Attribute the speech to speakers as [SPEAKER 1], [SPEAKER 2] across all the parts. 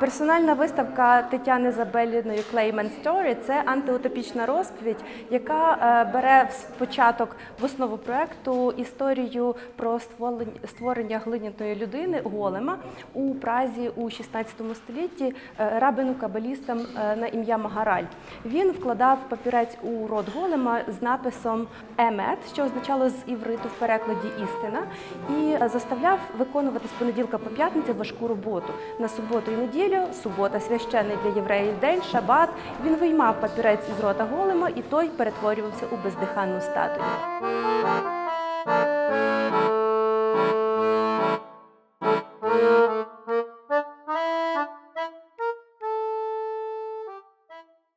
[SPEAKER 1] Персональна виставка Тетяни Забеліної Clayman Story – це антиутопічна розповідь, яка е, бере в початок в основу проекту історію про створення, глиняної людини голема у Празі у 16 столітті е, рабину кабалістам е, на ім'я Магараль. Він вкладав папірець у рот голема з написом Емет, що означало з івриту в перекладі істина, і заставляв виконувати з понеділка по п'ятницю важку роботу на суботу і неділю. Субота священний для євреїв день, шабат. Він виймав папірець із рота голема, і той перетворювався у бездиханну статую.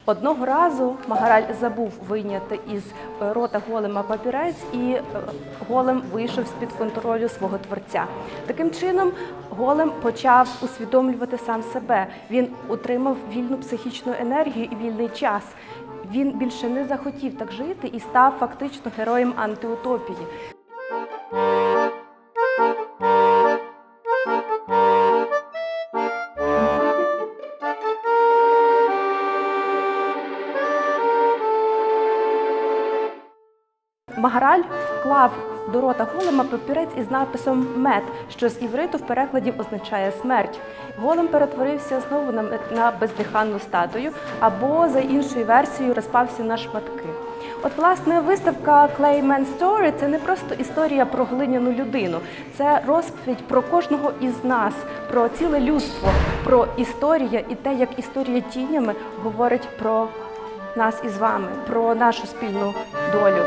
[SPEAKER 1] Одного разу Магараль забув вийняти із е, рота голема папірець, і е, голем вийшов з-під контролю свого творця. Таким чином, голем почав усвідомлювати сам себе. Він отримав вільну психічну енергію і вільний час. Він більше не захотів так жити і став фактично героєм антиутопії. Магараль вклав до рота голема папірець із написом мед, що з івриту в перекладі означає смерть. Голем перетворився знову на, бездиханну статую, або за іншою версією розпався на шматки. От, власне, виставка Clayman Story – це не просто історія про глиняну людину, це розповідь про кожного із нас, про ціле людство, про історія і те, як історія тінями говорить про нас із вами, про нашу спільну долю.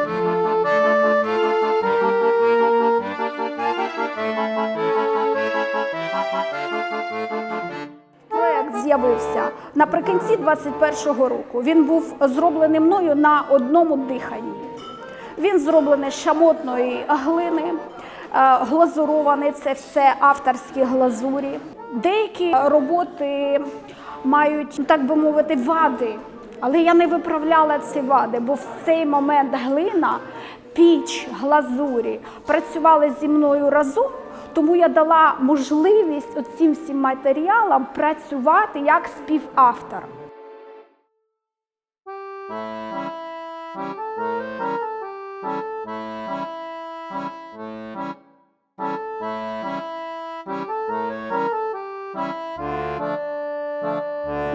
[SPEAKER 2] З'явився наприкінці 21-го року. Він був зроблений мною на одному диханні. Він зроблений з шамотної глини, е, глазурований це все авторські глазурі. Деякі роботи мають, ну, так би мовити, вади. Але я не виправляла ці вади, бо в цей момент глина, піч, глазурі працювали зі мною разом. Тому я дала можливість оцим всім матеріалам працювати як співавтор.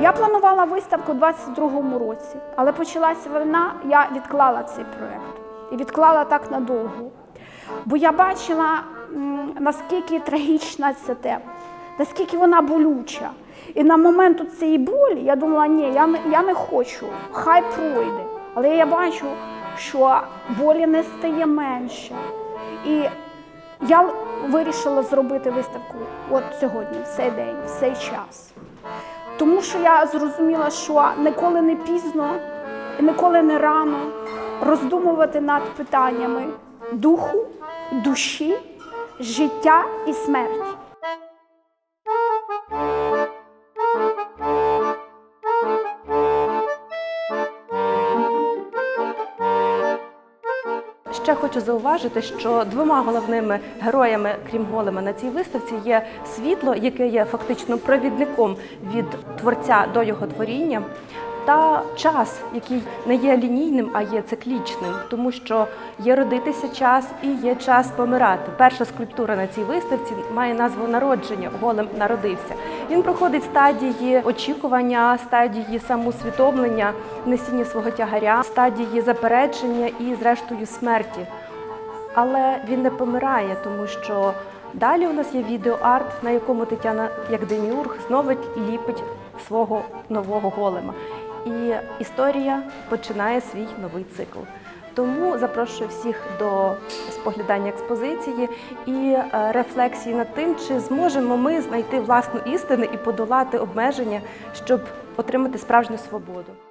[SPEAKER 2] Я планувала виставку у 22-му році, але почалася війна, я відклала цей проєкт. І відклала так надовго. Бо я бачила, наскільки трагічна ця тема, наскільки вона болюча. І на момент цієї болі я думала, ні, я не, я не хочу, хай пройде. Але я бачу, що болі не стає менше. І я вирішила зробити виставку от сьогодні, в цей день, в цей час. Тому що я зрозуміла, що ніколи не пізно ніколи не рано роздумувати над питаннями духу, душі, життя і смерті.
[SPEAKER 1] Ще хочу зауважити, що двома головними героями, крім голема, на цій виставці є світло, яке є фактично провідником від творця до його творіння, та час, який не є лінійним, а є циклічним, тому що є родитися час і є час помирати. Перша скульптура на цій виставці має назву народження. Голем народився. Він проходить стадії очікування, стадії самоусвідомлення, несіння свого тягаря, стадії заперечення і, зрештою, смерті. Але він не помирає, тому що далі у нас є відеоарт, на якому Тетяна, як деміург, знову ліпить свого нового голема. І історія починає свій новий цикл. Тому запрошую всіх до споглядання експозиції і е, рефлексії над тим, чи зможемо ми знайти власну істину і подолати обмеження, щоб отримати справжню свободу.